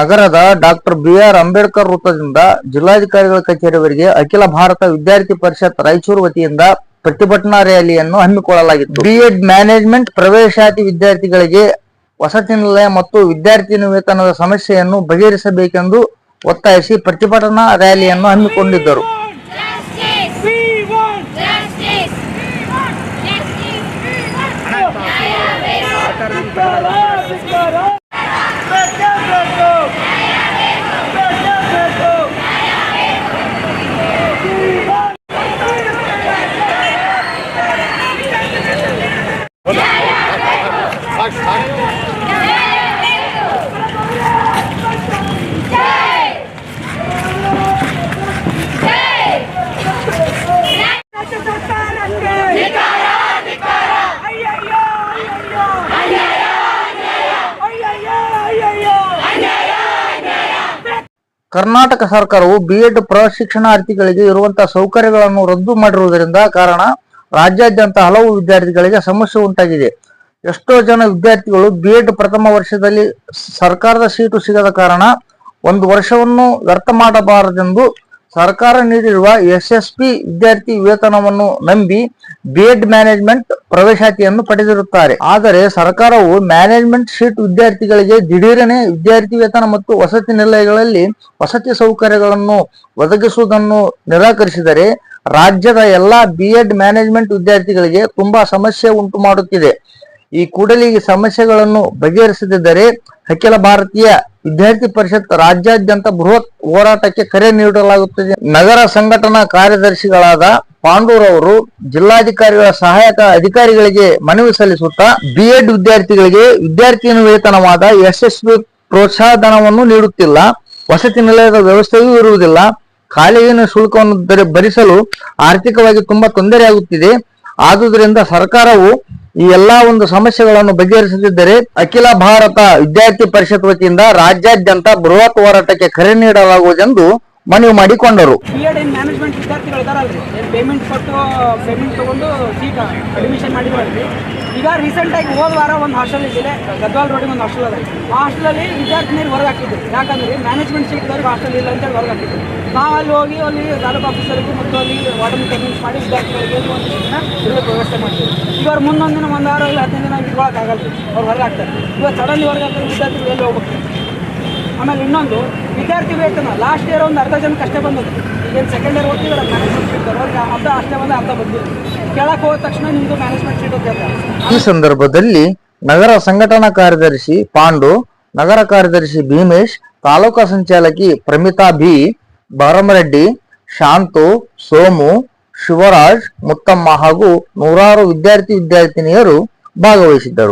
ನಗರದ doctor B R Ambedkar ವೃತ್ತದಿಂದ ಜಿಲ್ಲಾಧಿಕಾರಿಗಳ ಕಚೇರಿವರೆಗೆ ಅಖಿಲ ಭಾರತ ವಿದ್ಯಾರ್ಥಿ ಪರಿಷತ್ ರಾಯಚೂರು ವತಿಯಿಂದ ಪ್ರತಿಭಟನಾ ರ್ಯಾಲಿಯನ್ನು ಹಮ್ಮಿಕೊಳ್ಳಲಾಗಿತ್ತು. ಬಿಎಡ್ ಮ್ಯಾನೇಜ್ಮೆಂಟ್ ಪ್ರವೇಶಾತಿ ವಿದ್ಯಾರ್ಥಿಗಳಿಗೆ ವಸತಿ ನಿಲಯ ಮತ್ತು ವಿದ್ಯಾರ್ಥಿ ವೇತನದ ಸಮಸ್ಯೆಯನ್ನು ಬಗೆಹರಿಸಬೇಕೆಂದು ಒತ್ತಾಯಿಸಿ ಪ್ರತಿಭಟನಾ ರ್ಯಾಲಿಯನ್ನು ಹಮ್ಮಿಕೊಂಡಿದ್ದರು! ಕರ್ನಾಟಕ ಸರ್ಕಾರವು ಬಿ ಎಡ್ ಪ್ರಶಿಕ್ಷಣಾರ್ಥಿಗಳಿಗೆ ಇರುವಂತಹ ಸೌಕರ್ಯಗಳನ್ನು ರದ್ದು ಮಾಡಿರುವುದರಿಂದ ಕಾರಣ ರಾಜ್ಯಾದ್ಯಂತ ಹಲವು ವಿದ್ಯಾರ್ಥಿಗಳಿಗೆ ಸಮಸ್ಯೆ ಉಂಟಾಗಿದೆ. ಎಷ್ಟೋ ಜನ ವಿದ್ಯಾರ್ಥಿಗಳು ಬಿಎಡ್ ಪ್ರಥಮ ವರ್ಷದಲ್ಲಿ ಸರ್ಕಾರದ ಸೀಟು ಸಿಗದ ಕಾರಣ ಒಂದು ವರ್ಷವನ್ನು ವ್ಯರ್ಥ ಮಾಡಬಾರದೆಂದು ಸರ್ಕಾರ ನೀಡಿರುವ ಎಸ್ಎಸ್ಪಿ ವಿದ್ಯಾರ್ಥಿ ವೇತನವನ್ನು ನಂಬಿ ಬಿಎಡ್ ಮ್ಯಾನೇಜ್ಮೆಂಟ್ ಪ್ರವೇಶಾತಿಯನ್ನು ಪಡೆದಿರುತ್ತಾರೆ. ಆದರೆ ಸರ್ಕಾರವು ಮ್ಯಾನೇಜ್ಮೆಂಟ್ ಶೀಟ್ ವಿದ್ಯಾರ್ಥಿಗಳಿಗೆ ದಿಢೀರನೆ ವಿದ್ಯಾರ್ಥಿ ವೇತನ ಮತ್ತು ವಸತಿ ನಿಲಯಗಳಲ್ಲಿ ವಸತಿ ಸೌಕರ್ಯಗಳನ್ನು ಒದಗಿಸುವುದನ್ನು ನಿರಾಕರಿಸಿದರೆ ರಾಜ್ಯದ ಎಲ್ಲಾ ಬಿಎಡ್ ಮ್ಯಾನೇಜ್ಮೆಂಟ್ ವಿದ್ಯಾರ್ಥಿಗಳಿಗೆ ತುಂಬಾ ಸಮಸ್ಯೆ ಉಂಟು ಮಾಡುತ್ತಿದೆ ಈ ಕೂಡಲೇ ಸಮಸ್ಯೆಗಳನ್ನು ಬಗೆಹರಿಸದಿದ್ದರೆ ಅಖಿಲ ಭಾರತೀಯ ವಿದ್ಯಾರ್ಥಿ ಪರಿಷತ್ ರಾಜ್ಯಾದ್ಯಂತ ಬೃಹತ್ ಹೋರಾಟಕ್ಕೆ ಕರೆ ನೀಡಲಾಗುತ್ತದೆ. ನಗರ ಸಂಘಟನಾ ಕಾರ್ಯದರ್ಶಿಗಳಾದ ಪಾಂಡೂರವರು ಜಿಲ್ಲಾಧಿಕಾರಿಗಳ ಸಹಾಯಕ ಅಧಿಕಾರಿಗಳಿಗೆ ಮನವಿ ಸಲ್ಲಿಸುತ್ತಾ ಬಿಎಡ್ ವಿದ್ಯಾರ್ಥಿಗಳಿಗೆ ವಿದ್ಯಾರ್ಥಿಯನ್ನು ವೇತನವಾದ ಯಶಸ್ವಿ ಪ್ರೋತ್ಸಾಹಧನವನ್ನು ನೀಡುತ್ತಿಲ್ಲ. ವಸತಿ ನಿಲಯದ ವ್ಯವಸ್ಥೆಯೂ ಇರುವುದಿಲ್ಲ. ಕಾಲೇಜಿನ ಶುಲ್ಕವನ್ನು ಭರಿಸಲು ಆರ್ಥಿಕವಾಗಿ ತುಂಬಾ ತೊಂದರೆಯಾಗುತ್ತಿದೆ. ಆದುದರಿಂದ ಸರ್ಕಾರವು ಈ ಎಲ್ಲಾ ಒಂದು ಸಮಸ್ಯೆಗಳನ್ನು ಬಗೆಹರಿಸುತ್ತಿದ್ದರೆ ಅಖಿಲ ಭಾರತ ವಿದ್ಯಾರ್ಥಿ ಪರಿಷತ್ ವತಿಯಿಂದ ರಾಜ್ಯಾದ್ಯಂತ ಬೃಹತ್ ಹೋರಾಟಕ್ಕೆ ಕರೆ ನೀಡಲಾಗುವುದೆಂದು ಮನವಿ ಮಾಡಿಕೊಂಡರು. ಮ್ಯಾನೇಜ್ಮೆಂಟ್ ವಿದ್ಯಾರ್ಥಿಗಳು ಇದಾರಲ್ರಿ. ಪೇಮೆಂಟ್ ಕೊಟ್ಟು ಪೇಮೆಂಟ್ ತೊಗೊಂಡು ಸೀಟ್ ಅಡ್ಮಿಷನ್ ಮಾಡಿದ್ರಲ್ರಿ. ಈಗ ರೀಸೆಂಟಾಗಿ ಹೋದ ವಾರ ಒಂದು ಹಾಸ್ಟೆಲ್ ಇದ್ದಿದೆ. ಗದ್ವಾಲ್ ರೋಡಿಗೆ ಒಂದು ಹಾಸ್ಟೆಲ್ ಅದ. ಆ ಹಾಸ್ಟೆಲಲ್ಲಿ ವಿದ್ಯಾರ್ಥಿನಿಯರು ಹೊರಗೆ ಹಾಕಿದ್ರು ಯಾಕಂದ್ರೆ ಮ್ಯಾನೇಜ್ಮೆಂಟ್ ಸೀಟ್ದವ್ರಿಗೆ ಹಾಸ್ಟೆಲ್ ಇಲ್ಲ ಅಂತೇಳಿ ಹೊರಗೆ ಹಾಕಿದ್ರು ನಾವು ಅಲ್ಲಿ ಹೋಗಿ ಅಲ್ಲಿ ತಾಲೂಕು ಆಫೀಸರಿಗೆ ಮತ್ತು ಅಲ್ಲಿ ವಾರ್ಡನ್ ಕನ್ವಿನ್ಸ್ ಮಾಡಿ ವಿದ್ಯಾರ್ಥಿಗಳಿಗೆ ಒಂದು ಇರಲಿಕ್ಕೆ ವ್ಯವಸ್ಥೆ ಮಾಡ್ತೀವಿ ಈಗ ಮುಂದೊಂದು ದಿನ, ಒಂದು ವಾರ ಇಲ್ಲ ಹದಿನೈದು ದಿನ ಇಟ್ಕೊಳಕ್ಕಾಗಲ್ಲ ಅವ್ರು ಹೊರಗೆ ಹಾಕ್ತಾರೆ ಇವತ್ತು ಸಡನ್ಲಿ ಹೊರಗೆ ಹಾಕಿದ್ರೆ ವಿದ್ಯಾರ್ಥಿಗಳು ಎಲ್ಲಿ ಹೋಗ್ಬೇಕು? ಆಮೇಲೆ ಇನ್ನೊಂದು ವಿದ್ಯಾರ್ಥಿ ವೇತನ ಲಾಸ್ಟ್ ಇಯರ್ ಒಂದು ಅರ್ಧ ಜನಕ್ಕೆ ಅಷ್ಟೇ ಬಂದದ್ದು. ಈಗೇನು ಸೆಕೆಂಡ್ ಇಯರ್ ಓದ್ತಿದ್ದಾರೆ ಮ್ಯಾನೇಜ್ಮೆಂಟ್ ಶೀಟ್ ಅವ್ರಿಗೆ ಅರ್ಧ, ಅಷ್ಟೇ ಬಂದ ಅರ್ಧ ಬಂದಿದ್ದು ಕೆಳಕ್ಕೆ ಹೋದ ತಕ್ಷಣ ನಿಮ್ಮದು ಮ್ಯಾನೇಜ್ಮೆಂಟ್ ಶೀಟ್ ಅಂತ ಈ ಸಂದರ್ಭದಲ್ಲಿ ನಗರ ಸಂಘಟನಾ ಕಾರ್ಯದರ್ಶಿ ಪಾಂಡು, ನಗರ ಕಾರ್ಯದರ್ಶಿ ಭೀಮೇಶ್, ತಾಲೂಕಾ ಸಂಚಾಲಕಿ ಪ್ರಮಿತಾ ಬಿ ಬಾರಮರೆಡ್ಡಿ, ಶಾಂತು, ಸೋಮು, ಶಿವರಾಜ್, ಮುತ್ತಮ್ಮ ಹಾಗೂ ನೂರಾರು ವಿದ್ಯಾರ್ಥಿ, ವಿದ್ಯಾರ್ಥಿನಿಯರು ಭಾಗವಹಿಸಿದ್ದರು.